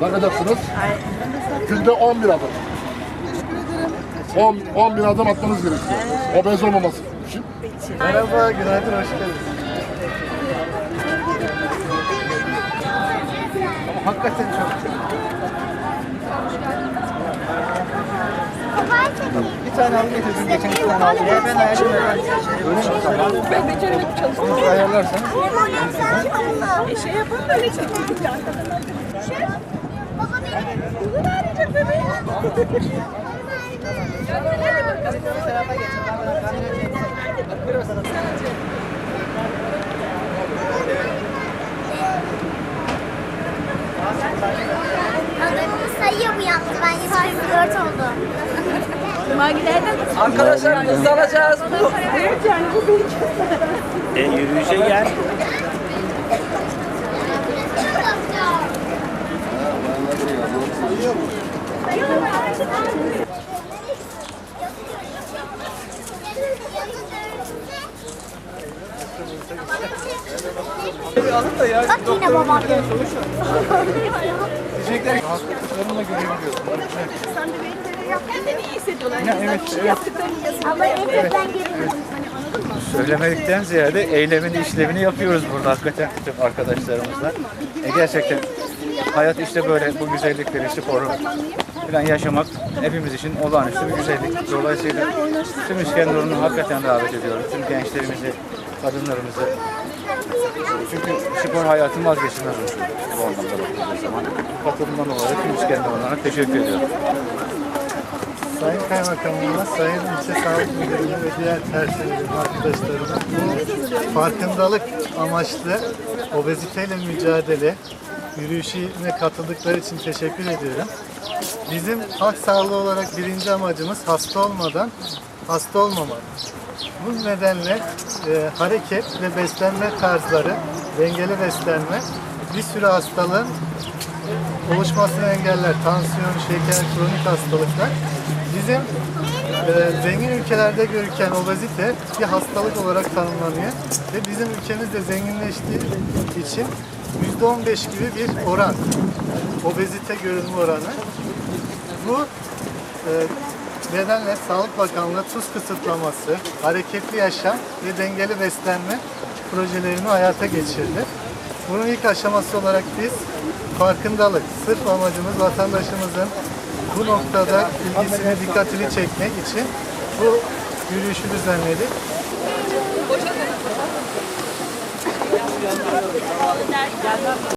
Bakacaksınız. Günde 11 adım. 10, 10 bin adım atmanız gerekiyor. Obez olmaması için. Merhaba, günaydın, hoş geldiniz. Ama hakikaten çok Bir tane alıp getirdim, geçen bir tane aldım. Ben mi? Tamam. Ben beceremem çalıştım. Siz ayarlarsanız. E şey yapalım böyle çekildik ya. Baba benim. Bunu verecek bebeğim. Sayıyor mu yaptı? Ben 124 oldu. Magilerden Arkadaşlar hızlı alacağız. Evet yani bu bir E, yürüyüşe gel. Alın da ya. Bak yine babam. Diyecekler görebiliyorsun. sen de yaptığını iyi hissediyorlar. Ya, evet, evet. Yaptıklarını yazın. Ama evden geri Söylemedikten ziyade eylemini, işlevini yapıyoruz burada hakikaten tüm arkadaşlarımızla. E gerçekten hayat işte böyle bu güzellikleri, sporu falan yaşamak hepimiz için olağanüstü bir güzellik. Dolayısıyla tüm İskenderun'u hakikaten davet ediyorum. Tüm gençlerimizi, kadınlarımızı. Çünkü spor hayatın vazgeçilmez unsuru bu anlamda bakıldığı zaman. Katılımdan dolayı tüm İskenderun'a teşekkür ediyorum. Sayın Kaymakamıma, Sayın İlçe Sağlık Müdürü'ne ve diğer personelim arkadaşlarıma bu farkındalık amaçlı obeziteyle mücadele yürüyüşüne katıldıkları için teşekkür ediyorum. Bizim halk sağlığı olarak birinci amacımız hasta olmadan hasta olmamak. Bu nedenle e, hareket ve beslenme tarzları, dengeli beslenme bir sürü hastalığın oluşmasını engeller. Tansiyon, şeker, kronik hastalıklar. Bizim e, zengin ülkelerde görüken obezite bir hastalık olarak tanımlanıyor. Ve bizim ülkemiz de zenginleştiği için %15 gibi bir oran. Obezite görülme oranı. Bu e, nedenle Sağlık Bakanlığı tuz kısıtlaması, hareketli yaşam ve dengeli beslenme projelerini hayata geçirdi. Bunun ilk aşaması olarak biz farkındalık, sırf amacımız vatandaşımızın bu noktada ilgisini, dikkatini çekmek için bu yürüyüşü düzenledik.